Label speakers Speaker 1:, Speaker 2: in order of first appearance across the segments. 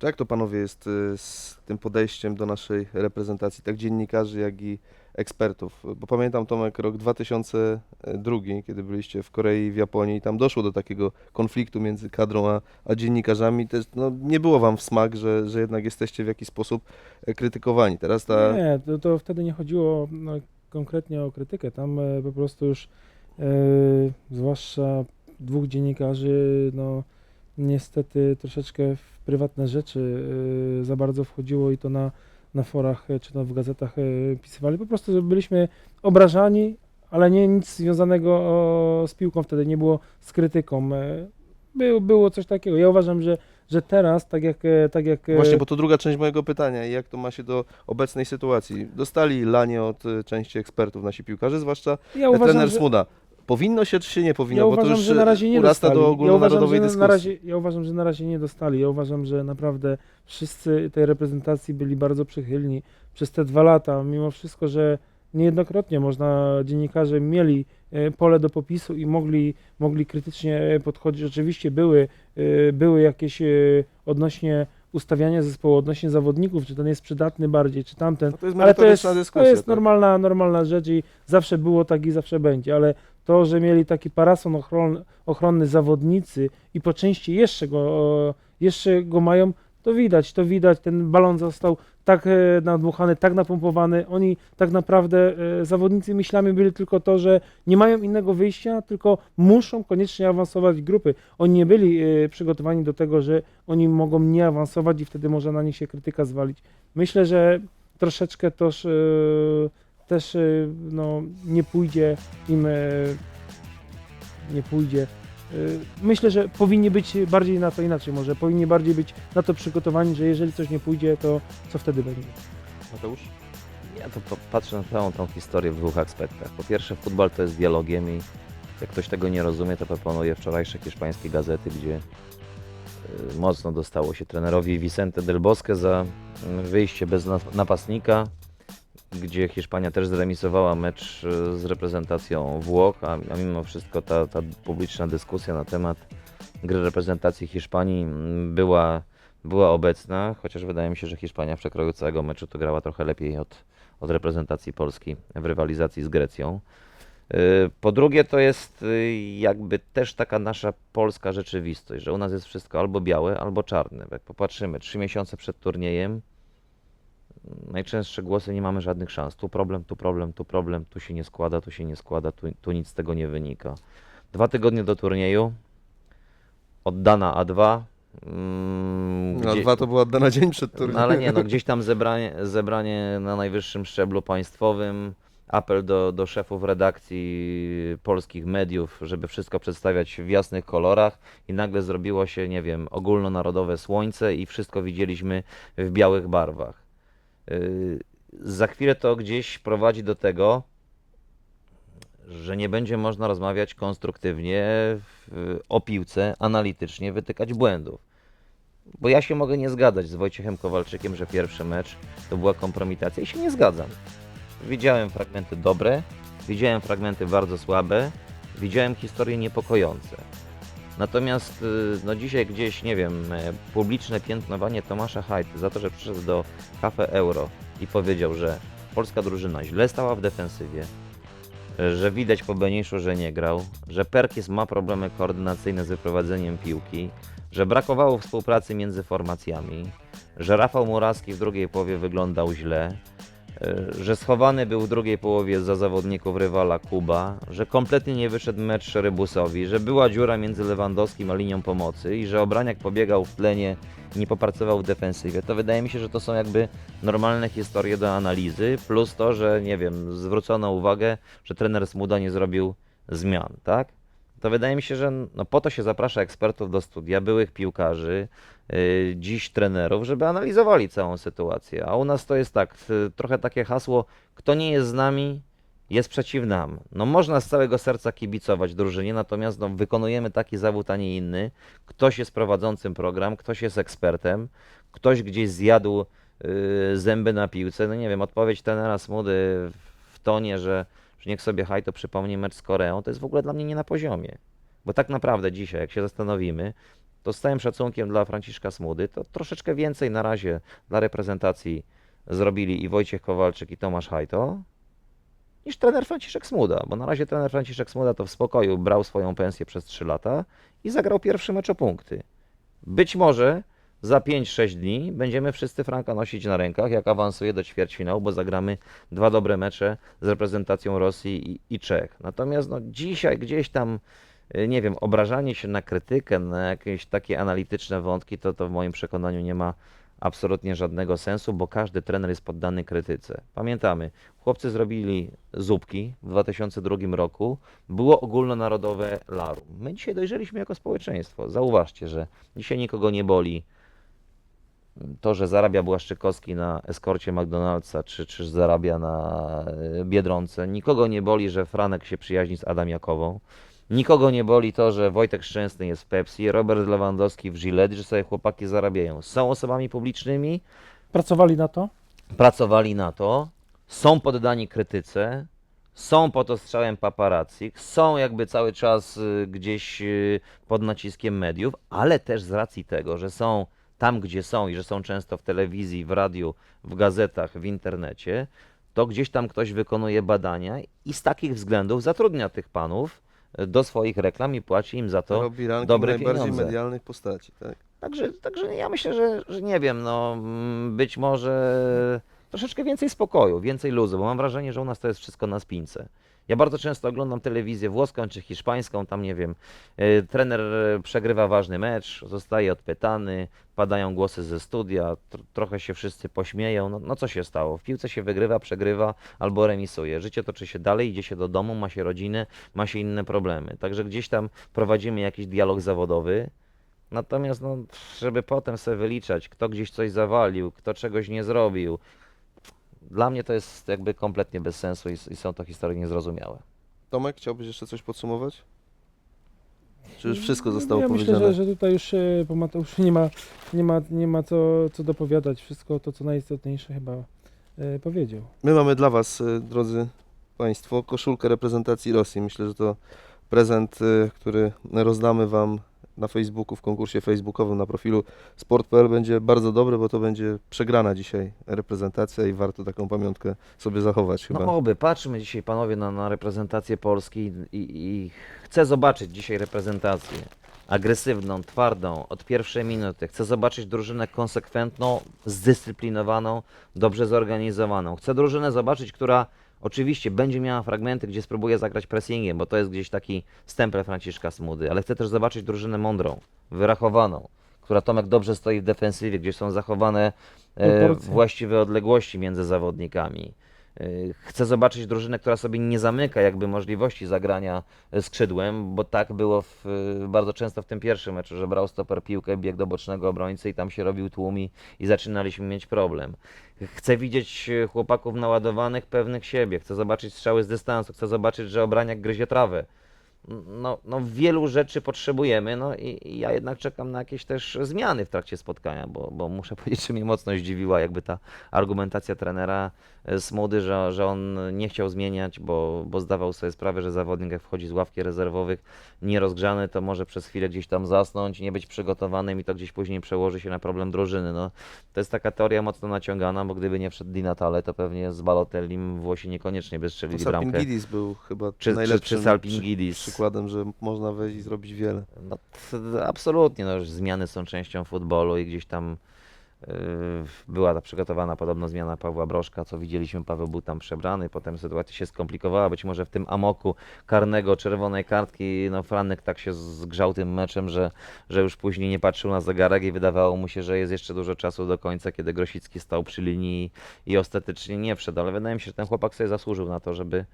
Speaker 1: To jak to panowie jest y, z tym podejściem do naszej reprezentacji, tak dziennikarzy, jak i ekspertów? Bo pamiętam Tomek rok 2002, kiedy byliście w Korei i w Japonii tam doszło do takiego konfliktu między kadrą a, a dziennikarzami. Też no, nie było wam w smak, że, że jednak jesteście w jakiś sposób e, krytykowani. Teraz ta...
Speaker 2: Nie, to, to wtedy nie chodziło no, konkretnie o krytykę. Tam e, po prostu już, e, zwłaszcza dwóch dziennikarzy, no niestety troszeczkę w prywatne rzeczy e, za bardzo wchodziło i to na, na forach e, czy to w gazetach e, pisywali. Po prostu byliśmy obrażani, ale nie nic związanego z piłką wtedy, nie było z krytyką. E, Było, coś takiego. Ja uważam, że, że teraz, tak jak, tak jak
Speaker 1: Właśnie, bo to druga część mojego pytania. Jak to ma się do obecnej sytuacji? Dostali lanie od y, części ekspertów nasi piłkarze, zwłaszcza
Speaker 2: ja
Speaker 1: uważam,
Speaker 2: uważam,
Speaker 1: trener
Speaker 2: że,
Speaker 1: Smuda. Powinno się, czy się nie powinno?
Speaker 2: Ja
Speaker 1: bo to
Speaker 2: uważam,
Speaker 1: już
Speaker 2: że na razie nie
Speaker 1: urasta
Speaker 2: dostali.
Speaker 1: do
Speaker 2: ja
Speaker 1: ogólnonarodowej
Speaker 2: uważam, że
Speaker 1: dyskusji.
Speaker 2: na razie, ja uważam, że na razie nie dostali. Ja uważam, że naprawdę wszyscy tej reprezentacji byli bardzo przychylni przez te dwa lata, mimo wszystko, że niejednokrotnie można, dziennikarze mieli e, pole do popisu i mogli, mogli krytycznie e, podchodzić. Oczywiście były, e, były jakieś odnośnie ustawiania zespołu, odnośnie zawodników, czy ten jest przydatny bardziej, czy tamten.
Speaker 1: No to jest
Speaker 2: Ale to jest,
Speaker 1: merytoryczna
Speaker 2: to
Speaker 1: dyskusja.
Speaker 2: jest
Speaker 1: tak?
Speaker 2: normalna, normalna rzecz i zawsze było tak i zawsze będzie, ale to, że mieli taki parason ochron, ochronny zawodnicy i po części jeszcze go, jeszcze go mają, to widać, to widać, ten balon został tak e, nadmuchany, tak napompowany, oni tak naprawdę, e, zawodnicy myślami byli tylko to, że nie mają innego wyjścia, tylko muszą koniecznie awansować grupy. Oni nie byli e, przygotowani do tego, że oni mogą nie awansować i wtedy może na nich się krytyka zwalić. Myślę, że troszeczkę też, też e, no, nie pójdzie im, e, nie pójdzie. E, Myślę, że powinni być bardziej na to inaczej, może powinni bardziej być na to przygotowani, że jeżeli coś nie pójdzie, to co wtedy będzie.
Speaker 1: Mateusz?
Speaker 3: Ja to patrzę na całą tą historię w dwóch aspektach. Po pierwsze, futbol to jest dialogiem i jak ktoś tego nie rozumie, to proponuję wczorajsze hiszpańskie gazety, gdzie y, mocno dostało się trenerowi Vicente del Bosque za y, wyjście bez napastnika, gdzie Hiszpania też zremisowała mecz y, z reprezentacją Włoch, a, a mimo wszystko ta, ta publiczna dyskusja na temat gry reprezentacji Hiszpanii mm, była, była obecna, chociaż wydaje mi się, że Hiszpania w przekroju całego meczu to grała trochę lepiej od, od reprezentacji Polski w rywalizacji z Grecją. Y, Po drugie, to jest y, jakby też taka nasza polska rzeczywistość, że u nas jest wszystko albo białe, albo czarne. Jak popatrzymy, trzy miesiące przed turniejem, najczęstsze głosy nie mamy żadnych szans. Tu problem, tu problem, tu problem, tu się nie składa, tu się nie składa, tu, tu nic z tego nie wynika. Dwa tygodnie do turnieju, oddana A2. mm,
Speaker 1: No,
Speaker 3: gdzie-
Speaker 1: dwa to była oddana dzień przed turniejem.
Speaker 3: no ale nie, no gdzieś tam zebranie, zebranie na najwyższym szczeblu państwowym, apel do, do szefów redakcji polskich mediów, żeby wszystko przedstawiać w jasnych kolorach i nagle zrobiło się, nie wiem, ogólnonarodowe słońce i wszystko widzieliśmy w białych barwach. Za chwilę to gdzieś prowadzi do tego, że nie będzie można rozmawiać konstruktywnie o piłce, analitycznie, wytykać błędów. Bo ja się mogę nie zgadzać z Wojciechem Kowalczykiem, że pierwszy mecz to była kompromitacja i się nie zgadzam. Widziałem fragmenty dobre, widziałem fragmenty bardzo słabe, widziałem historie niepokojące. Natomiast y, no dzisiaj gdzieś, nie wiem, e, publiczne piętnowanie Tomasza Hajty za to, że przyszedł do Cafe Euro i powiedział, że polska drużyna źle stała w defensywie, e, że widać po Beniszu, że nie grał, że Perkis ma problemy koordynacyjne z wyprowadzeniem piłki, że brakowało współpracy między formacjami, że Rafał Muraski w drugiej połowie wyglądał źle, że schowany był w drugiej połowie za zawodników rywala Kuba, że kompletnie nie wyszedł mecz Rybusowi, że była dziura między Lewandowskim a linią pomocy i że Obraniak pobiegał w tlenie nie popracował w defensywie. To wydaje mi się, że to są jakby normalne historie do analizy, plus to, że nie wiem, zwrócono uwagę, że trener Smuda nie zrobił zmian, tak? To wydaje mi się, że no po to się zaprasza ekspertów do studia, byłych piłkarzy, yy, dziś trenerów, żeby analizowali całą sytuację. A u nas to jest tak, y, trochę takie hasło, kto nie jest z nami, jest przeciw nam. No można z całego serca kibicować drużynie, natomiast no, wykonujemy taki zawód, a nie inny. Ktoś jest prowadzącym program, ktoś jest ekspertem, ktoś gdzieś zjadł yy, zęby na piłce. No nie wiem, odpowiedź trenera Smudy w tonie, że że niech sobie Haj to przypomni mecz z Koreą, to jest w ogóle dla mnie nie na poziomie. Bo tak naprawdę dzisiaj, jak się zastanowimy, to z całym szacunkiem dla Franciszka Smudy, to troszeczkę więcej na razie dla reprezentacji zrobili i Wojciech Kowalczyk i Tomasz Hajto, niż trener Franciszek Smuda, bo na razie trener Franciszek Smuda to w spokoju brał swoją pensję przez 3 lata i zagrał pierwszy mecz o punkty. Być może za 5-6 dni będziemy wszyscy Franka nosić na rękach, jak awansuje do ćwierćfinału, bo zagramy dwa dobre mecze z reprezentacją Rosji i, i Czech. Natomiast no, dzisiaj gdzieś tam, y, nie wiem, obrażanie się na krytykę, na jakieś takie analityczne wątki, to, to w moim przekonaniu nie ma absolutnie żadnego sensu, bo każdy trener jest poddany krytyce. Pamiętamy, chłopcy zrobili zupki w 2002 roku, było ogólnonarodowe larum. My dzisiaj dojrzeliśmy jako społeczeństwo. Zauważcie, że dzisiaj nikogo nie boli to, że zarabia Błaszczykowski na eskorcie McDonald'sa, czy, czy zarabia na e, Biedronce. Nikogo nie boli, że Franek się przyjaźni z Adamiakową. Nikogo nie boli to, że Wojtek Szczęsny jest w Pepsi, Robert Lewandowski w Gillette, że sobie chłopaki zarabiają. Są osobami publicznymi,
Speaker 2: Pracowali na to?
Speaker 3: pracowali na to, są poddani krytyce, są pod ostrzałem paparazzi, są jakby cały czas y, gdzieś y, pod naciskiem mediów, ale też z racji tego, że są tam, gdzie są i że są często w telewizji, w radiu, w gazetach, w internecie, to gdzieś tam ktoś wykonuje badania i z takich względów zatrudnia tych panów y, do swoich reklam i płaci im za to
Speaker 1: Robi
Speaker 3: dobre
Speaker 1: najbardziej
Speaker 3: pieniądze.
Speaker 1: medialnych postaci, tak?
Speaker 3: Także, także ja myślę, że, że nie wiem, no mm, być może troszeczkę więcej spokoju, więcej luzu, bo mam wrażenie, że u nas to jest wszystko na spince. Ja bardzo często oglądam telewizję włoską czy hiszpańską, tam nie wiem, y, trener y, przegrywa ważny mecz, zostaje odpytany, padają głosy ze studia, tr- trochę się wszyscy pośmieją, no, no co się stało? W piłce się wygrywa, przegrywa albo remisuje. Życie toczy się dalej, idzie się do domu, ma się rodzinę, ma się inne problemy. Także gdzieś tam prowadzimy jakiś dialog zawodowy, Natomiast, no, żeby potem sobie wyliczać, kto gdzieś coś zawalił, kto czegoś nie zrobił, dla mnie to jest jakby kompletnie bez sensu i, i są to historie niezrozumiałe.
Speaker 1: Tomek, chciałbyś jeszcze coś podsumować? Czy już wszystko zostało
Speaker 2: ja
Speaker 1: powiedziane?
Speaker 2: myślę, że, że tutaj już e, po Mateuszu nie ma, nie ma, nie ma co, co dopowiadać. Wszystko to, co najistotniejsze chyba e, powiedział.
Speaker 1: My mamy dla Was, y, drodzy Państwo, koszulkę reprezentacji Rosji. Myślę, że to prezent, y, który rozdamy Wam na Facebooku, w konkursie facebookowym na profilu sport.pl będzie bardzo dobry, bo to będzie przegrana dzisiaj reprezentacja i warto taką pamiątkę sobie zachować chyba.
Speaker 3: No oby, patrzmy dzisiaj panowie na, na reprezentację Polski i, i chcę zobaczyć dzisiaj reprezentację agresywną, twardą, od pierwszej minuty. Chcę zobaczyć drużynę konsekwentną, zdyscyplinowaną, dobrze zorganizowaną. Chcę drużynę zobaczyć, która oczywiście będzie miała fragmenty, gdzie spróbuje zagrać pressingiem, bo to jest gdzieś taki stempel Franciszka Smudy, ale chcę też zobaczyć drużynę mądrą, wyrachowaną, która Tomek dobrze stoi w defensywie, gdzie są zachowane e,
Speaker 2: Proporcje.
Speaker 3: właściwe odległości między zawodnikami. E, Chcę zobaczyć drużynę, która sobie nie zamyka jakby możliwości zagrania skrzydłem, bo tak było w, bardzo często w tym pierwszym meczu, że brał stoper piłkę, biegł do bocznego obrońcy i tam się robił tłum i, i zaczynaliśmy mieć problem. Chcę widzieć chłopaków naładowanych, pewnych siebie, chcę zobaczyć strzały z dystansu, chcę zobaczyć, że obraniak gryzie trawę. No, no wielu rzeczy potrzebujemy, no i, i ja jednak czekam na jakieś też zmiany w trakcie spotkania, bo, bo muszę powiedzieć, że mnie mocno zdziwiła jakby ta argumentacja trenera Smudy, że, że on nie chciał zmieniać, bo, bo zdawał sobie sprawę, że zawodnik jak wchodzi z ławki rezerwowych nierozgrzany, to może przez chwilę gdzieś tam zasnąć, nie być przygotowanym i to gdzieś później przełoży się na problem drużyny. No, to jest taka teoria mocno naciągana, bo gdyby nie wszedł Di Natale, to pewnie z Balotellim Włosi niekoniecznie by strzelili bramkę.
Speaker 1: Salpingidis był chyba
Speaker 3: Czy- czy-
Speaker 1: najlepszym
Speaker 3: czy Salpingidis?
Speaker 1: Przykładem, że można wejść i zrobić wiele.
Speaker 3: No, absolutnie, no, zmiany są częścią futbolu i gdzieś tam yy, była ta przygotowana podobno zmiana Pawła Broszka, co widzieliśmy, Paweł był tam przebrany, potem sytuacja się skomplikowała, być może w tym amoku karnego, czerwonej kartki, no Franek tak się zgrzał tym meczem, że, że już później nie patrzył na zegarek i wydawało mu się, że jest jeszcze dużo czasu do końca, kiedy Grosicki stał przy linii i ostatecznie nie wszedł, ale wydaje mi się, że ten chłopak sobie zasłużył na to, żeby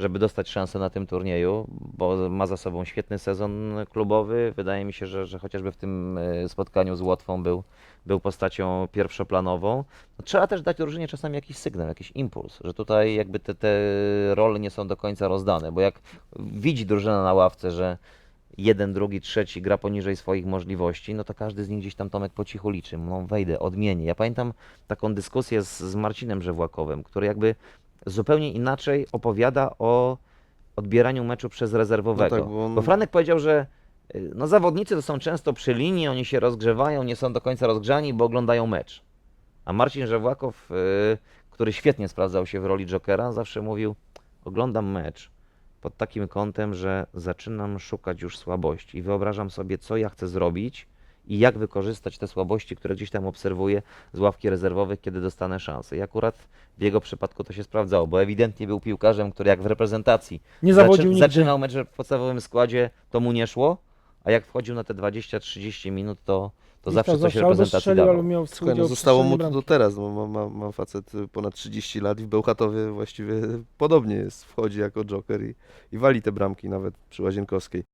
Speaker 3: żeby dostać szansę na tym turnieju, bo ma za sobą świetny sezon klubowy. Wydaje mi się, że, że chociażby w tym e, spotkaniu z Łotwą był, był postacią pierwszoplanową. No, trzeba też dać drużynie czasami jakiś sygnał, jakiś impuls, że tutaj jakby te, te role nie są do końca rozdane, bo jak widzi drużyna na ławce, że jeden, drugi, trzeci gra poniżej swoich możliwości, no to każdy z nich gdzieś tam Tomek po cichu liczy. No wejdę, odmienię. Ja pamiętam taką dyskusję z, z Marcinem Żewłakowym, który jakby zupełnie inaczej opowiada o odbieraniu meczu przez rezerwowego.
Speaker 1: No tak, bo on-
Speaker 3: Bo Franek powiedział, że Y, No zawodnicy to są często przy linii, oni się rozgrzewają, nie są do końca rozgrzani, bo oglądają mecz. A Marcin Żewłakow, y, który świetnie sprawdzał się w roli Jokera, zawsze mówił, oglądam mecz pod takim kątem, że zaczynam szukać już słabości i wyobrażam sobie, co ja chcę zrobić i jak wykorzystać te słabości, które gdzieś tam obserwuję z ławki rezerwowych, kiedy dostanę szansę. I akurat w jego przypadku to się sprawdzało, bo ewidentnie był piłkarzem, który jak w reprezentacji
Speaker 2: Nie zawodził
Speaker 3: zaczy- zaczynał mecz w podstawowym składzie, to mu nie szło, a jak wchodził na te 20-30 minut, to, to
Speaker 2: I
Speaker 3: zawsze coś
Speaker 2: albo
Speaker 3: reprezentacji
Speaker 2: strzelił,
Speaker 3: dawał.
Speaker 2: albo miał
Speaker 1: Słuchaj, no
Speaker 2: udział w
Speaker 1: zostało mu
Speaker 2: strzelaniu
Speaker 1: to do teraz. No, ma, ma, ma facet ponad 30 lat i w Bełchatowie właściwie podobnie jest. Wchodzi jako joker i, i wali te bramki nawet przy Łazienkowskiej.